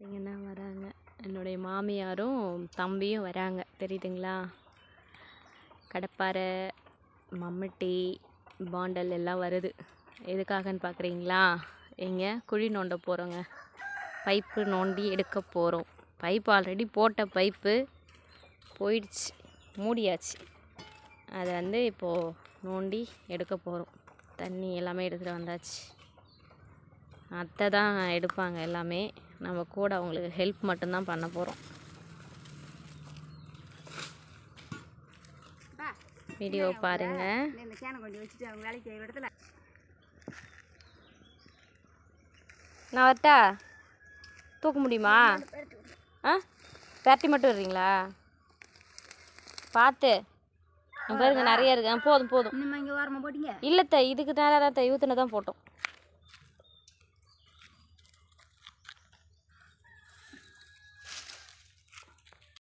பார்த்தீங்கன்னா வராங்க. என்னுடைய மாமியாரும் தம்பியும் வராங்க. தெரியுதுங்களா? கடப்பாரை மம்முட்டி பாண்டல் எல்லாம் வருது. எதுக்காகன்னு பார்க்குறீங்களா? எங்கே குழி நோண்ட போகிறோங்க பைப்பு நோண்டி எடுக்க போகிறோம் பைப் ஆல்ரெடி போட்ட பைப்பு போயிடுச்சு. மூடியாச்சு. அதை வந்து இப்போது நோண்டி எடுக்க போகிறோம் தண்ணி எல்லாமே எடுத்துகிட்டு வந்தாச்சு. அத்தை தான் எடுப்பாங்க எல்லாமே. நம்ம கூட அவங்களுக்கு ஹெல்ப் மட்டும்தான் பண்ண போகிறோம் வீடியோ பாருங்கள் நான் வரட்டா? தூக்க முடியுமா? ஆ? பேரட்டி மட்டும் வர்றீங்களா பார்த்து பாருங்க நிறைய இருக்கு. போதும் போதும். இல்லை தை இதுக்கு நேரம் தான் தை ஊற்றுன தான் போட்டோம்.